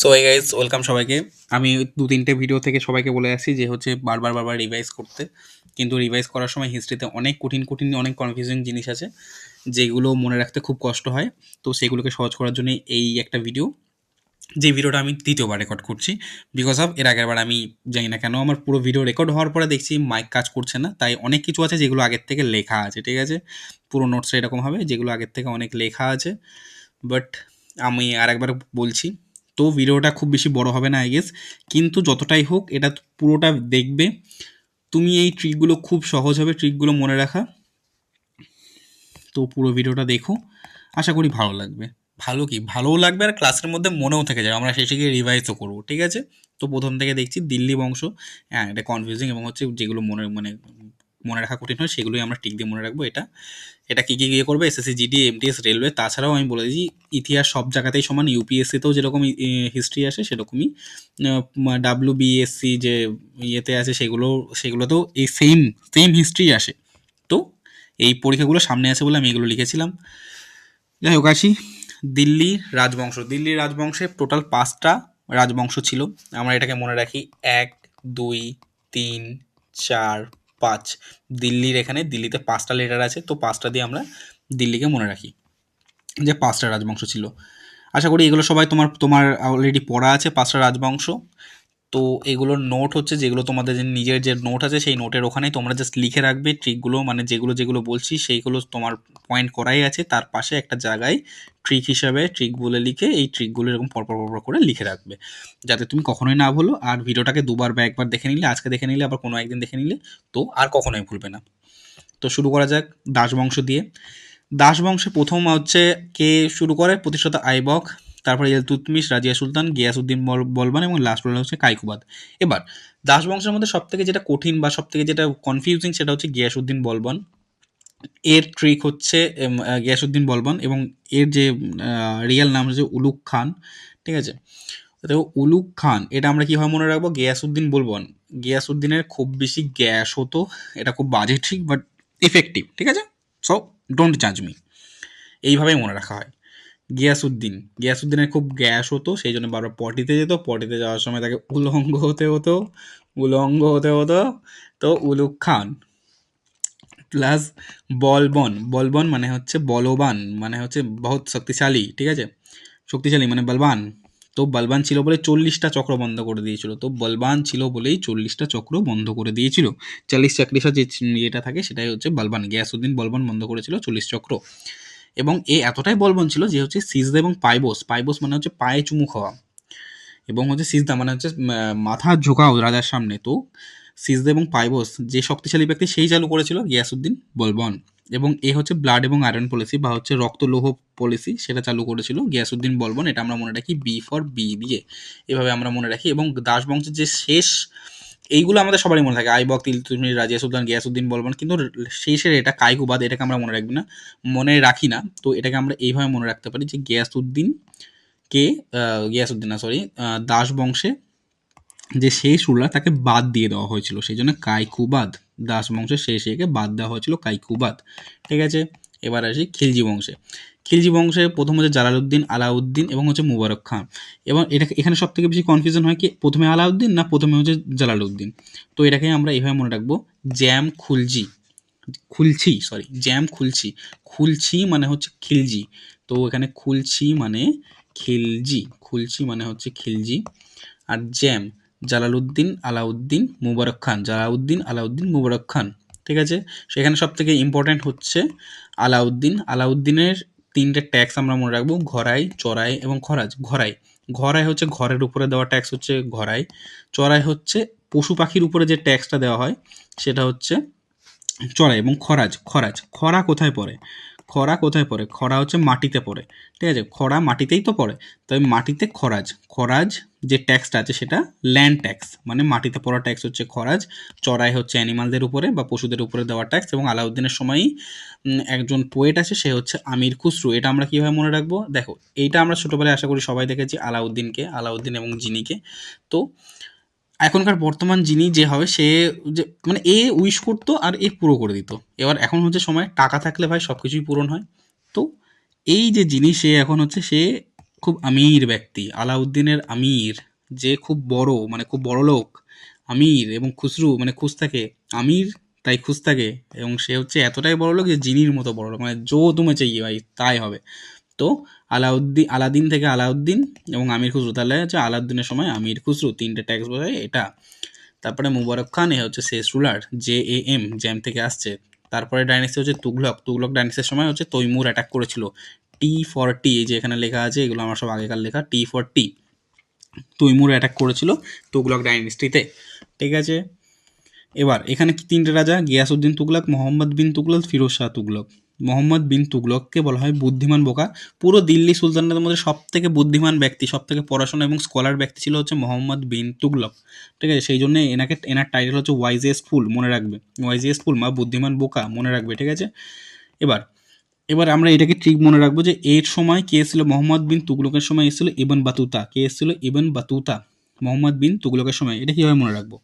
So এই guys welcome সবাইকে। আমি দু তিনটে ভিডিও থেকে সবাইকে বলে আসি যে হচ্ছে বারবার বারবার রিভাইজ করতে। কিন্তু রিভাইজ করার সময় হিস্ট্রিতে অনেক কঠিন কঠিন, অনেক কনফিউজিং জিনিস আছে, যেগুলো মনে রাখতে খুব কষ্ট হয়। তো সেগুলোকে সহজ করার জন্য এই একটা ভিডিও যে ভিডিওটা আমি দ্বিতীয়বার রেকর্ড করছি বিকজ অফ এর আগেরবার আমি জানি না কেন, আমার পুরো ভিডিও রেকর্ড হওয়ার পরে দেখছি মাইক কাজ করছে না। তাই অনেক কিছু আছে যেগুলো আগের থেকে লেখা আছে, ঠিক আছে? পুরো নোটসটা এরকম হবে, যেগুলো আগের থেকে অনেক লেখা আছে। বাট আমি আর একবার বলছি তো ভিডিওটা খুব বেশি বড় হবে না আই গেস কিন্তু যতটাই হোক, এটা পুরোটা দেখবে। তুমি এই ট্রিকগুলো খুব সহজ হবে ট্রিকগুলো মনে রাখা। তো পুরো ভিডিওটা দেখো। আশা করি ভালো লাগবে। ভালো কি? ভালোও লাগবে আর ক্লাসের মধ্যে মনেও থেকে যাবে আমরা শেষে গিয়ে রিভাইজও করব, ঠিক আছে? তো প্রথম থেকে দেখছি দিল্লি বংশ। হ্যাঁ এটা কনফিউজিং এবং হচ্ছে যেগুলো মনে মানে মনে রাখা কঠিন হয়, সেগুলোই আমরা টিক দিয়ে মনে রাখব এটা। এটা কী কী গিয়ে করবে? এসএসসি জিডি এমটিএস রেলওয়ে তাছাড়াও আমি বলে দিই, ইতিহাস সব জায়গাতেই সমান ইউপিএসসিতেও যেরকম হিস্ট্রি আসে সেরকমই। ডাব্লিউ বিএসসি যে ইয়েতে আছে সেগুলো, সেগুলোতেও এই সেম সেম হিস্ট্রি আসে। তো এই পরীক্ষাগুলো সামনে আছে বলে আমি এগুলো লিখেছিলাম। যাই হোক, আসি। দিল্লি রাজবংশ, দিল্লি রাজবংশে টোটাল পাঁচটা রাজবংশ ছিল। আমরা এটাকে মনে রাখি, এক, দুই, তিন, চার পাঁচ। দিল্লির এখানে, দিল্লিতে পাঁচটা লেটার আছে, তো পাঁচটা দিয়ে আমরা দিল্লিকে মনে রাখি যে পাঁচটা রাজবংশ ছিল। আশা করি এগুলো সবাই তোমার তোমার অলরেডি পড়া আছে, পাঁচটা রাজবংশ। তো এগুলোর নোট হচ্ছে যেগুলো তোমাদের যে নিজের যে নোট আছে সেই নোটের ওখানেই তোমরা জাস্ট লিখে রাখবে ট্রিকগুলো মানে যেগুলো যেগুলো বলছি সেইগুলো তোমার পয়েন্ট করাই আছে। তার পাশে একটা জায়গায় ট্রিক হিসাবে ট্রিক বলে লিখে এই ট্রিকগুলো এরকম পরপর পরপর করে লিখে রাখবে। যাতে তুমি কখনোই না ভুলো। আর ভিডিওটাকে দুবার বা একবার দেখে নিলে, আজকে দেখে নিলে, আবার কোনো একদিন দেখে নিলে, তো আর কখনোই ভুলবে না। তো শুরু করা যাক দাস বংশ দিয়ে। দাস বংশে প্রথম হচ্ছে কে শুরু করে? প্রতিষ্ঠাতা আইবক। তারপরে ইলতুতমিশ রাজিয়া সুলতান গিয়াসুদ্দিন বলবান এবং লাস্ট বলা হচ্ছে কাইকুবাদ। এবার, দাস বংশের মধ্যে সবথেকে যেটা কঠিন বা সবথেকে যেটা কনফিউজিং সেটা হচ্ছে গিয়াসুদ্দিন বলবান। এর ট্রিক হচ্ছে গিয়াসুদ্দিন বলবান এবং এর যে রিয়েল নাম হচ্ছে উলুক খান, ঠিক আছে? দেখো উলুক খান, এটা আমরা কীভাবে মনে রাখব? গিয়াসুদ্দিন বলবন গিয়াসুদ্দিনের খুব বেশি গ্যাস হতো, এটা খুব বাজে ঠিক বাট ইফেক্টিভ ঠিক আছে? সো ডোন্ট জাজ মি এইভাবেই মনে রাখা হয়। গিয়াসুদ্দিন গিয়াসুদ্দিনের খুব গ্যাস হতো, সেই জন্য বারবার পটিতে যেত। পটিতে যাওয়ার সময় তাকে উলঙ্গ হতে হতো, উলঙ্গ হতে হতো। তো উলুক খান। প্লাস বলবন। বলবন মানে হচ্ছে বলবান মানে হচ্ছে বহুত শক্তিশালী, ঠিক আছে? শক্তিশালী মানে বলবান। তো বলবান ছিল বলে চল্লিশটা চক্র বন্ধ করে দিয়েছিল। তো বলবান ছিল বলেই চল্লিশটা চক্র বন্ধ করে দিয়েছিল। চল্লিশ চাকরিশা যে ইয়েটা থাকে, সেটাই হচ্ছে বলবান। গ্যাসুদ্দিন বলবান বন্ধ করেছিল চল্লিশ চক্র। এবং এ এতটাই বলবন ছিল যে হচ্ছে সিজদা এবং পাইবোস পাইবোস মানে হচ্ছে পায়ে চুমু খাওয়া এবং হচ্ছে সিজদা মানে হচ্ছে মাথা ঝোঁকাও রাজার সামনে। তো সিজদা এবং পাইবোস যে শক্তিশালী ব্যক্তি সেই চালু করেছিল গিয়াসুদ্দিন বলবন এবং এ হচ্ছে ব্লাড এবং আয়রন পলিসি বা হচ্ছে রক্ত লৌহ পলিসি সেটা চালু করেছিল গিয়াসুদ্দিন বলবন। এটা আমরা মনে রাখি বি ফর বি দিয়ে এভাবে আমরা মনে রাখি এবং দাস বংশের যে শেষ এইগুলো আমাদের সবারই মনে থাকে। আইবক তিলতুমির রাজিয়া সুলতান গিয়াসুদ্দিন বলবেন, কিন্তু শেষের এটা কাইকুবাদ এটাকে আমরা মনে রাখবি না, মনে রাখি না। তো এটাকে আমরা এইভাবে মনে রাখতে পারি যে গিয়াসুদ্দিন কে গিয়াসুদ্দিন না সরি দাস বংশে যে শেষ রুলার তাকে বাদ দিয়ে দেওয়া হয়েছিল, সেই জন্য কাইকুবাদ দাস বংশের শেষ একে বাদ দেওয়া হয়েছিল কাইকুবাদ ঠিক আছে? এবার আসি খিলজি বংশে। খিলজি বংশে প্রথম হচ্ছে জালালউদ্দিন, আলাউদ্দিন এবং হচ্ছে মুবারক খান। এবং এটা এখানে সব থেকে বেশি কনফিউশন হয় কি, প্রথমে আলাউদ্দিন না প্রথমে হচ্ছে জালালউদ্দিন? তো এটাকে আমরা এইভাবে মনে রাখব, জ্যাম খুলজি, খুলছি সরি জ্যাম খুলছি। খুলছি মানে হচ্ছে খিলজি। তো এখানে খুলছি মানে খিলজি, খুলছি মানে হচ্ছে খিলজি। আর জ্যাম, জালালউদ্দিন, আলাউদ্দিন, মুবারক খান জালাউদ্দিন আলাউদ্দিন, মুবারক খান, ঠিক আছে? সেখানে সব থেকে ইম্পর্ট্যান্ট হচ্ছে আলাউদ্দিন। আলাউদ্দিনের তিনটে ট্যাক্স আমরা মনে রাখব, ঘরাই, চড়াই এবং খরাজ। ঘরাই। ঘরাই হচ্ছে ঘরের উপরে দেওয়া ট্যাক্স হচ্ছে ঘরাই। চড়াই হচ্ছে পশু পাখির উপরে যে ট্যাক্সটা দেওয়া হয়, সেটা হচ্ছে চড়াই এবং খরাজ। খরাজ। খরা কোথায় পড়ে? খরা কোথায় পড়ে? খরা হচ্ছে মাটিতে পড়ে। ঠিক আছে? খরা মাটিতেই তো পড়ে। তবে মাটিতে খরাজ। খরাজ যে ট্যাক্সটা আছে সেটা ল্যান্ড ট্যাক্স মানে মাটিতে পড়া ট্যাক্স হচ্ছে খরাজ। চড়াই হচ্ছে অ্যানিমালদের উপরে বা পশুদের উপরে দেওয়া ট্যাক্স এবং আলাউদ্দিনের সময়ই একজন পোয়েট আছে, সে হচ্ছে আমির খুসরু। এটা আমরা কীভাবে মনে রাখব? দেখো, এইটা আমরা ছোটোবেলায় আশা করি সবাই দেখেছি, আলাউদ্দিনকে, আলাউদ্দিন এবং জিনিকে তো এখনকার বর্তমান যিনি যে হবে, সে যে মানে এ উইশ করতো আর এ পুরো করে দিত। এবার এখন হচ্ছে সময়, টাকা থাকলে ভাই সব কিছুই পূরণ হয়। তো এই যে জিনিস সে এখন হচ্ছে, সে খুব আমির ব্যক্তি। আলাউদ্দিনের আমির, যে খুব বড় মানে খুব বড় লোক, আমির এবং খুসরু মানে খুশ থাকে। আমির তাই খুশ থাকে এবং সে হচ্ছে এতটাই বড় লোক যে জিনির মতো বড় লোক। মানে জো তুমি চাইয়ে ভাই, তাই হবে। তো আলাউদ্দিন আলাদিন থেকে আলাউদ্দিন এবং আমির খুসরু তাহলে হচ্ছে আলাউদ্দিনের সময় আমির খুসরু তিনটে ট্যাক্স বোঝায় এটা। তারপরে মুবারক খান, এ হচ্ছে শেষ ruler J A M jam থেকে আসছে। তারপরে ডাইনেস্টি হচ্ছে তুগলক তুগলক ডাইনেস্টির সময় হচ্ছে তৈমুর অ্যাটাক করেছিল। টি ফর টি এই যে এখানে লেখা আছে, এগুলো আমার সব আগেকার লেখা T for T Timur attack করেছিল তুগলক ডাইনেস্টিতে ঠিক আছে? এবার, এখানে কি তিনটে রাজা? গিয়াসউদ্দিন তুগলক মোহাম্মদ বিন তুগলক ফিরোজ শাহ তুগলক মোহাম্মদ বিন তুগলককে বলা হয় বুদ্ধিমান বোকা। পুরো দিল্লি সুলতানদের মধ্যে সব থেকে বুদ্ধিমান ব্যক্তি সব থেকে পড়াশোনা এবং স্কলার ব্যক্তি ছিল হচ্ছে মোহাম্মদ বিন তুগলক। ঠিক আছে? সেই জন্য এনাকে, এনার টাইটেল হচ্ছে ওয়াইজেস্ট ফুল মনে রাখবে। ওয়াইজেস্ট ফুল মা, বুদ্ধিমান বোকা, মনে রাখবে। ঠিক আছে? এবার এবার আমরা এটাকে ঠিক মনে রাখব যে এর সময় কে এসেছিল? মোহাম্মদ বিন তুগলকের সময় এসেছিল ইবন বাতুতা। কে এসেছিল? ইবন বাতুতা। মোহাম্মদ বিন তুগলকের সময়। এটা কীভাবে মনে রাখব?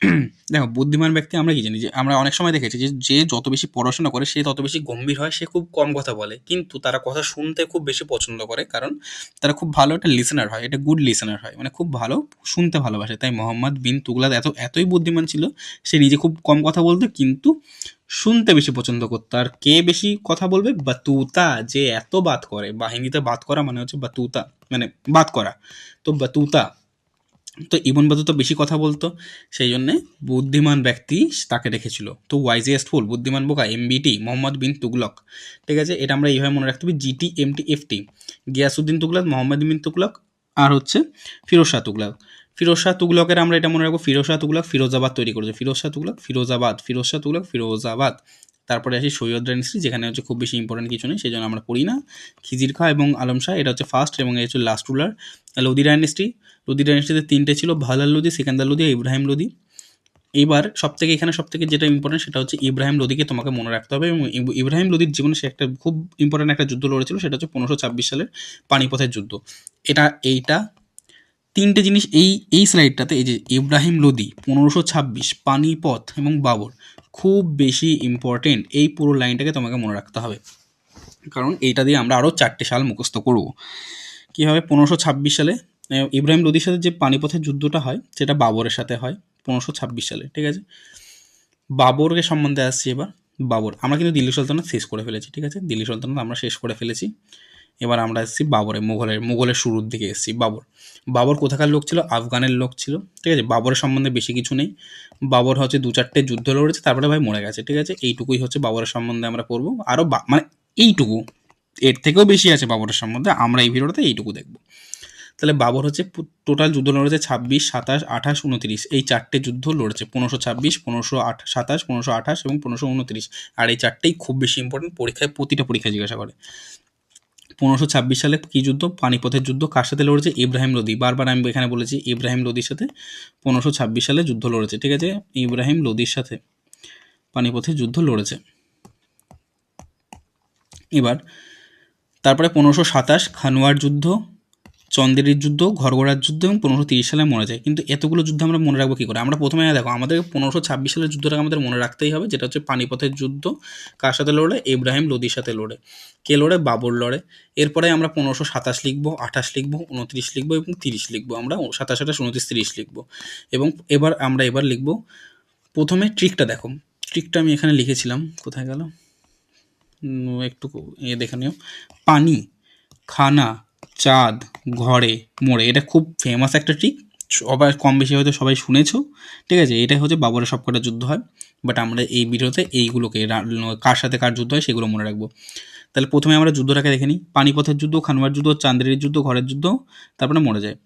দেখো, বুদ্ধিমান ব্যক্তি আমরা কি জানি? যে আমরা অনেক সময় দেখেছি যে যে যত বেশি পড়াশোনা করে, সে তত বেশি গম্ভীর হয়, সে খুব কম কথা বলে। কিন্তু তারা কথা শুনতে খুব বেশি পছন্দ করে, কারণ তারা খুব ভালো একটা লিসেনার হয় এটা গুড লিসেনার হয়। মানে খুব ভালো শুনতে ভালোবাসে। তাই মোহাম্মদ বিন তুগলাদ এত, এতই বুদ্ধিমান ছিল, সে নিজে খুব কম কথা বলতো, কিন্তু শুনতে বেশি পছন্দ করতো। আর কে বেশি কথা বলবে? বাতুতা, যে এত বাত করে। বাহিনীতে বাত করা মানে হচ্ছে বাতুতা মানে বাত করা। তো বাতুতা তো ইবন বাতুতা বেশি কথা বলতো, সেই জন্যে বুদ্ধিমান ব্যক্তি তাকে রেখেছিল। তো ওয়াইজিয়েস্ট ফুল বুদ্ধিমান বোকা এমবিটি মোহাম্মদ বিন তুগলক। ঠিক আছে, এটা আমরা এইভাবে মনে রাখতে হবে GT MT FT Ghiyasuddin Tughlaq, Mohammad bin Tughlaq, আর হচ্ছে ফিরোজ শাহ তুগলক। ফিরোজ শাহ তুগলকের আমরা এটা মনে রাখব ফিরোজ শাহ তুগলক ফিরোজাবাদ তৈরি করেছে। ফিরোজ শাহ তুগলক, ফিরোজাবাদ ফিরোজ শাহ তুগলক, ফিরোজাবাদ। তারপরে আসি সৈয়দ ডাইনেস্টি যেখানে হচ্ছে খুব বেশি ইম্পর্টেন্ট কিছু নেই সেই জন্য আমরা পড়ি না। খিজির খা এবং আলম শাহ, এটা হচ্ছে ফার্স্ট এবং এটা হচ্ছে last ruler Lodi dynasty Lodi ডাইনেস্টিতে তিনটে ছিল, ভালাল লোদি সিকান্দার লোদি ইব্রাহিম লোদি এবার সব থেকে এখানে সব থেকে যেটা ইম্পর্টেন্ট সেটা হচ্ছে ইব্রাহিম লোদিকে তোমাকে মনে রাখতে হবে এবং ইব- ইব্রাহিম লোদির জীবনে সে একটা খুব ইম্পর্টেন্ট একটা যুদ্ধ লড়েছিল, সেটা হচ্ছে পনেরোশো ছাব্বিশ সালের পানিপথের যুদ্ধ। এটা, এইটা, তিনটে জিনিস, এই এই স্লাইডটাতে এই যে ইব্রাহিম লোদি পনেরোশো ছাব্বিশ, পানিপথ এবং বাবর খুব বেশি ইম্পর্টেন্ট এই পুরো লাইনটাকে তোমাকে মনে রাখতে হবে। কারণ এইটা দিয়ে আমরা আরও চারটে সাল মুখস্থ করব। কীভাবে? পনেরোশো ছাব্বিশ সালে ইব্রাহিম লোদির সাথে যে পানিপথের যুদ্ধটা হয়, সেটা বাবরের সাথে হয়, পনেরোশো ছাব্বিশ সালে, ঠিক আছে? বাবরের সম্বন্ধে আসছি এবার। বাবর, আমরা কিন্তু দিল্লি সালতানাত শেষ করে ফেলেছি, ঠিক আছে? দিল্লি সালতানাত আমরা শেষ করে ফেলেছি। এবার আমরা এসেছি বাবরে, মুঘলের মুঘলের শুরুর দিকে এসেছি, বাবর। বাবর কোথাকার লোক ছিল? আফগানের লোক ছিল, ঠিক আছে? বাবরের সম্বন্ধে বেশি কিছু নেই। বাবর হচ্ছে দু চারটে যুদ্ধ লড়েছে, তারপরে ভাই মরে গেছে, ঠিক আছে? এইটুকুই হচ্ছে বাবরের সম্বন্ধে আমরা পড়ব। আরও মানে এইটুকু, এর থেকেও বেশি আছে বাবরের সম্বন্ধে, আমরা এই ভিডিওটাতে এইটুকু দেখব। তাহলে বাবর হচ্ছে টোটাল যুদ্ধ লড়েছে ছাব্বিশ, সাতাশ, আঠাশ, উনত্রিশ। এই চারটে যুদ্ধ লড়েছে, পনেরোশো ছাব্বিশ, পনেরোশো আট সাতাশ, পনেরোশো আঠাশ এবং পনেরোশো উনত্রিশ। আর এই চারটেই খুব বেশি ইম্পর্টেন্ট পরীক্ষায় প্রতিটা পরীক্ষায় জিজ্ঞাসা করে। পনেরোশো ছাব্বিশ সালে কী যুদ্ধ? পানিপথের যুদ্ধ। কার সাথে লড়েছে? ইব্রাহিম লোদি। বারবার আমি এখানে বলেছি, ইব্রাহিম লোদির সাথে পনেরোশো ছাব্বিশ সালে যুদ্ধ লড়েছে। ঠিক আছে? ইব্রাহিম লোদির সাথে পানিপথের যুদ্ধ লড়েছে। এবার, তারপরে পনেরোশো সাতাশ খানোয়ার যুদ্ধ। চন্দেরির যুদ্ধ, ঘরগড়ার যুদ্ধ এবং পনেরোশো তিরিশ সালে মনে যায়। কিন্তু এতগুলো যুদ্ধ আমরা মনে রাখব কী করে? আমরা প্রথমে দেখো, আমাদের পনেরোশো ছাব্বিশ সালের যুদ্ধটাকে আমাদের মনে রাখতেই হবে, যেটা হচ্ছে পানিপথের যুদ্ধ। কার সাথে লড়ে? ইব্রাহিম লোদির সাথে লড়ে। কে লড়ে? বাবর লড়ে। এরপরে আমরা পনেরোশো সাতাশ লিখব, আঠাশ লিখব, উনত্রিশ লিখব এবং তিরিশ লিখব। আমরা সাতাশ, আঠাশ, উনত্রিশ, তিরিশ লিখব। এবং এবার আমরা এবার লিখব, প্রথমে ট্রিকটা দেখো। ট্রিকটা আমি এখানে লিখেছিলাম। কোথায় গেল? একটু এ দেখে নিও। পানি, খানা চাঁদ, ঘরে, মোড়ে। এটা খুব ফেমাস একটা ট্রিক সবাই কম বেশি হয়তো সবাই শুনেছো। ঠিক আছে, এটাই হচ্ছে বাবরের সবকটা যুদ্ধ হয়। বাট আমরা এই ভিডিওতে এইগুলোকে কার সাথে কার যুদ্ধ হয় সেগুলো মনে রাখব। তাহলে প্রথমে আমরা যুদ্ধটাকে দেখে নিই। পানিপথের যুদ্ধ খানোয়ার যুদ্ধ, চান্দ্রের যুদ্ধ, ঘরের যুদ্ধ, তারপরে মরে যায়।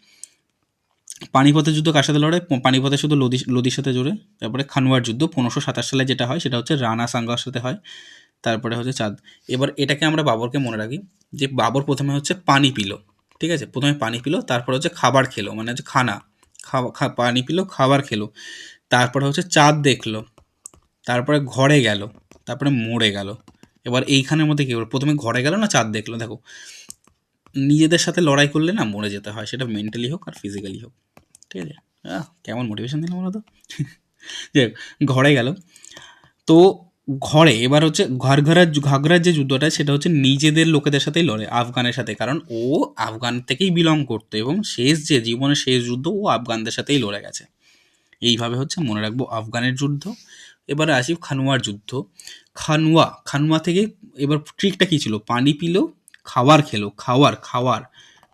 পানিপথের যুদ্ধ কার সাথে লড়ে? প- পানিপথের শুধু লোদি লোদির সাথে জুড়ে তারপরে খানোয়ার যুদ্ধ, পনেরোশো সাতাশ সালে যেটা হয়, সেটা হচ্ছে রানা সাঙ্গার সাথে হয়। তারপরে হচ্ছে চাঁদ। এবার এটাকে আমরা বাবরকে মনে রাখি যে বাবর প্রথমে হচ্ছে পানি পিলো, ঠিক আছে? প্রথমে পানি পিলো, তারপরে হচ্ছে খাবার খেলো মানে হচ্ছে খানা। খাওয়া পানি পিলো, খাবার খেলো। তারপরে হচ্ছে চাঁদ দেখল, তারপরে ঘরে গেল, তারপরে মরে গেল। এবার এইখানের মধ্যে কী হলো প্রথমে ঘরে গেল না চাঁদ দেখল? দেখো, নিজেদের সাথে লড়াই করলে না মরে যেতে হয়, সেটা মেন্টালি হোক আর ফিজিক্যালি হোক, ঠিক আছে? কেমন মোটিভেশন দিলাম বলো তো? যাই ঘরে গেল। তো ঘরে, এবার হচ্ছে ঘর ঘরঘরা ঘাগরার যে যুদ্ধটা, সেটা হচ্ছে নিজেদের লোকেদের সাথেই লড়ে, আফগানের সাথে। কারণ ও আফগান থেকেই বিলং করতো এবং শেষ যে জীবনের শেষ যুদ্ধ, ও আফগানদের সাথেই লড়ে গেছে। এইভাবে হচ্ছে মনে রাখব আফগানের যুদ্ধ। এবারে আসি খানুয়ার যুদ্ধ। খানুয়া খানুয়া থেকে এবার ট্রিকটা কী ছিল? পানি পিলো, খাওয়ার খেলো, খাওয়ার খাওয়ার।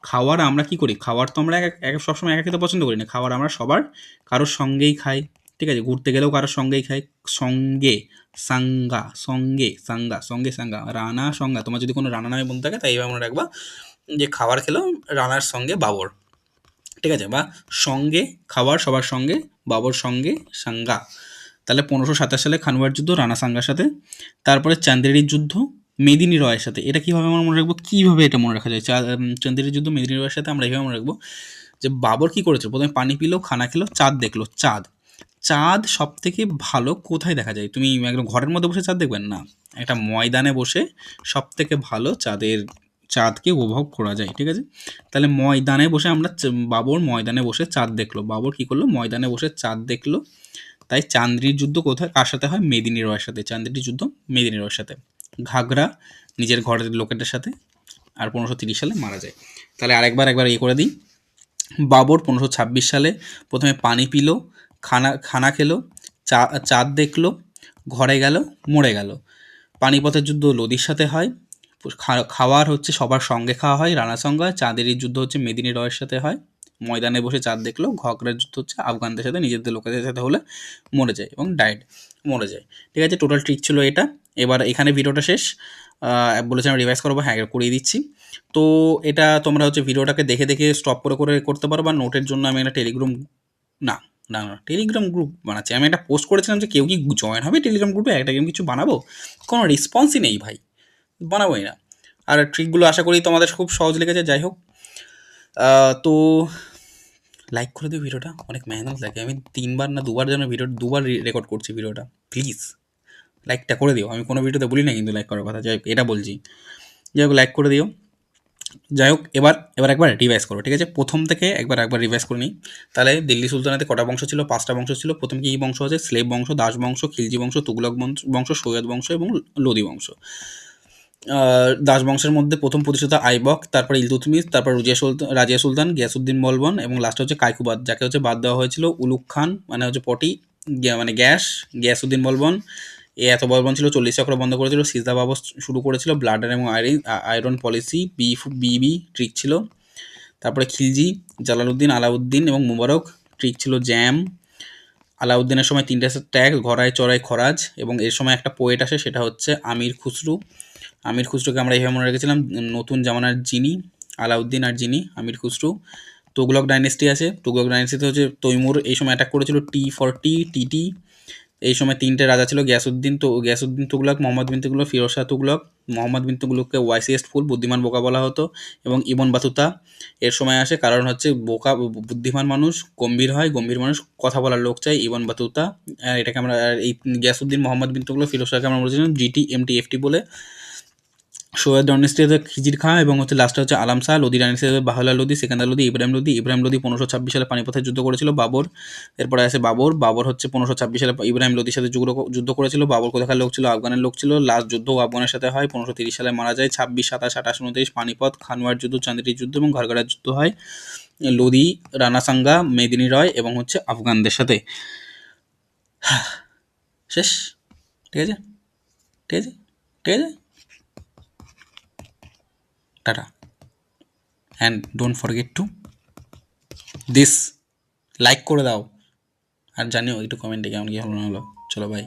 খাওয়ার আমরা কি করি? খাওয়ার তো আমরা এক সবসময় একা খেতে পছন্দ করি না। খাওয়ার আমরা সবার কারোর সঙ্গেই খাই। ঠিক আছে? ঘুরতে গেলেও কারোর সঙ্গেই খাই। সঙ্গে, সাঙ্গা সঙ্গে সাঙ্গা সঙ্গে, সাঙ্গা, রানা, সঙ্গা। তোমার যদি কোনো রানা নামে বলতে থাকে, তাই এইভাবে মনে রাখবা যে খাবার খেলো রানার সঙ্গে বাবর। ঠিক আছে? বা সঙ্গে খাবার, সবার সঙ্গে বাবর, সঙ্গে সাঙ্গা। তাহলে পনেরোশো সাতাশ সালে খানুয়ার যুদ্ধ, রানা সাঙ্গার সাথে। তারপরে চান্দেরির যুদ্ধ, মেদিনী রয়ের সাথে। এটা কীভাবে আমরা মনে রাখব? কীভাবে এটা মনে রাখা যায়? চান্দেরির যুদ্ধ, মেদিনী রয়ের সাথে আমরা এইভাবে মনে রাখব যে বাবর কী করেছে প্রথমে পানি পিলো, খানা খেলো, চাঁদ দেখল, চাঁদ। চাঁদ সব থেকে ভালো কোথায় দেখা যায়? তুমি একদম ঘরের মধ্যে বসে চাঁদ দেখবেন না। একটা ময়দানে বসে সব থেকে ভালো চাঁদের, চাঁদকে উপভোগ করা যায়, ঠিক আছে? তাহলে ময়দানে বসে আমরা বাবর ময়দানে বসে চাঁদ দেখল। বাবর কী করল? ময়দানে বসে চাঁদ দেখল। তাই চান্দ্রির যুদ্ধ কোথায়, কার সাথে হয়? মেদিনী রয়ের সাথে চান্দ্রির যুদ্ধ মেদিনী রয়ের সাথে। ঘাগরা, নিজের ঘরের লোকেদের সাথে, আর পনেরোশো তিরিশ সালে মারা যায়। তাহলে আরেকবার, একবার ইয়ে করে দিই। বাবর পনেরোশো ছাব্বিশ সালে প্রথমে পানি পিলো খানা খানা খেলো, চা, চাঁদ দেখল, ঘরে গেল, মরে গেল। পানিপথের যুদ্ধ লোদির সাথে হয়। খাওয়ার হচ্ছে সবার সঙ্গে খাওয়া হয়, রানা সঙ্গে চাঁদের যুদ্ধ হচ্ছে মেদিনী রয়ের সাথে হয়। ময়দানে বসে চাঁদ দেখল ঘকরার যুদ্ধ হচ্ছে, আফগানদের সাথে, নিজেদের লোকেদের সাথে হলে মরে যায় এবং ডায়েট মরে যায়। ঠিক আছে টোটাল ট্রিক ছিল এটা। এবার এখানে ভিডিওটা শেষ। বলেছিলাম রিভাইজ করব হ্যাঁ করিয়ে দিচ্ছি। তো এটা তোমরা হচ্ছে ভিডিওটাকে দেখে দেখে স্টপ করে করে করতে পারো বা নোটের জন্য আমি একটা টেলিগ্রাম না। না না টেলিগ্রাম গ্রুপ বানাচ্ছি। আমি একটা পোস্ট করেছিলাম যে কেউ কি জয়েন হবে টেলিগ্রাম গ্রুপে একটা গেম কিছু বানাবো? কোনো রেসপন্সই নেই ভাই। বানাবোই না। আর ট্রিকগুলো আশা করি তোমাদের খুব সহজ লেগেছে, যাই হোক। তো লাইক করে দিও ভিডিওটা। অনেক মেহনত লাগে। আমি তিনবার না দুবার যেন ভিডিও দুবার রেকর্ড করছি ভিডিওটা। প্লিজ লাইকটা করে দিও। আমি কোনো ভিডিওতে বলি না কিন্তু লাইক করার কথা। যাই এটা বলছি। যাই হোক লাইক করে দিও। যাই হোক, এবার এবার একবার রিভাইজ করো ঠিক আছে? প্রথম থেকে একবার একবার রিভাইজ করে নিই। তাহলে দিল্লি সুলতানাতে কটা বংশ ছিল? পাঁচটা বংশ ছিল। প্রথম কী বংশ আছে? স্লেব বংশ, দাস বংশ, খিলজি বংশ, তুগলক বংশ সৈয়দ বংশ এবং লোদি বংশ। দাস বংশের মধ্যে প্রথম প্রতিষ্ঠাতা আইবক, তারপর ইলতুতমিস তারপর রুজিয়া সুলতান রাজিয়া সুলতান গিয়াসুদ্দিন বলবন এবং লাস্টে হচ্ছে কাইকুবাদ, যাকে হচ্ছে বাদ দেওয়া হয়েছিল উলুক খান মানে হচ্ছে পটি মানে গ্যাস গিয়াসুদ্দিন বলবন এ এত বলবন ছিল, চল্লিশ চক্র বন্ধ করেছিল, সিজদা বাবস শুরু করেছিল, ব্লাডার এবং iron iron policy, B B B trick ছিল। তারপরে খিলজি, জালালউদ্দিন, আলাউদ্দিন এবং মুবারক ট্রিক ছিল জ্যাম। আলাউদ্দিনের সময় তিনটে ট্যাগ ঘরাই চড়াই খরাজ এবং এর সময় একটা পোয়েট আসে, সেটা হচ্ছে আমির খুসরু। আমির খুসরুকে আমরা এইভাবে মনে রেখেছিলাম, নতুন জামানার জিনি আলাউদ্দিন আর জিনি আমির খুসরু। তুগলক ডাইনেস্টি আছে, তুগলক ডাইনেস্টিতে হচ্ছে তৈমুর, এই সময় অ্যাটাক করেছিল টি ফর টি টিটি এই সময় তিনটে রাজা ছিল গ্যাসুদ্দিন তো গ্যাসুদ্দিন তুগলক, মোহাম্মদ বিন তুগলক ফিরোজ শাহ তুগলক। মোহাম্মদ বিন তুগলককে ওয়াইসিয়েস্ট ফুল, বুদ্ধিমান বোকা বলা হতো এবং ইবন বাতুতা। এর সময় আসে, কারণ হচ্ছে বোকা, বুদ্ধিমান মানুষ, গম্ভীর হয়, গম্ভীর মানুষ, কথা বলার লোক চাই ইবন বাতুতা। এটাকে আমরা এই গ্যাসুদ্দিন মোহাম্মদ বিন তুগলক ফিরোজ শাহকে আমরা বলেছিলাম জিটি এমটি এফটি বলে। সৈয়দ ডাইনেস্টিতে খিজির খাঁ এবং হচ্ছে লাস্টে হচ্ছে আলাম শাহ লোদি ডাইনেস্টিতে বাহলা লোদি, সেকান্দার লোদি, ইব্রাহিম লোদি। ইব্রাহিম লোদি পনেরোশো ছাব্বিশ সালে পানিপথে যুদ্ধ করেছিল, বাবর। এরপরে আসে বাবর। বাবর হচ্ছে পনেরোশো ছাব্বিশ সালে ইব্রাহিম লোদির সাথে যুদ্ধ করেছিল। বাবর কোথাকার লোক ছিল? আফগানের লোক ছিল। লাস্ট যুদ্ধ আফগানের সাথে হয়। পনেরোশো তিরিশ সালে মারা যায়। ছাব্বিশ, সাতাশ, আঠাশ, উনত্রিশ পানিপথ খানোয়ার যুদ্ধ চান্দিটির যুদ্ধ এবং ঘরগড়ার যুদ্ধ হয়। লোদি রানাসাঙ্গা মেদিনী রয় এবং হচ্ছে আফগানদের সাথে। শেষ। ঠিক আছে? ঠিক আছে? ঠিক আছে? Tata. And don't forget to this like করে দাও। আর জানিও একটু কমেন্টে কেমন কি হলো না হলো। চলো বাই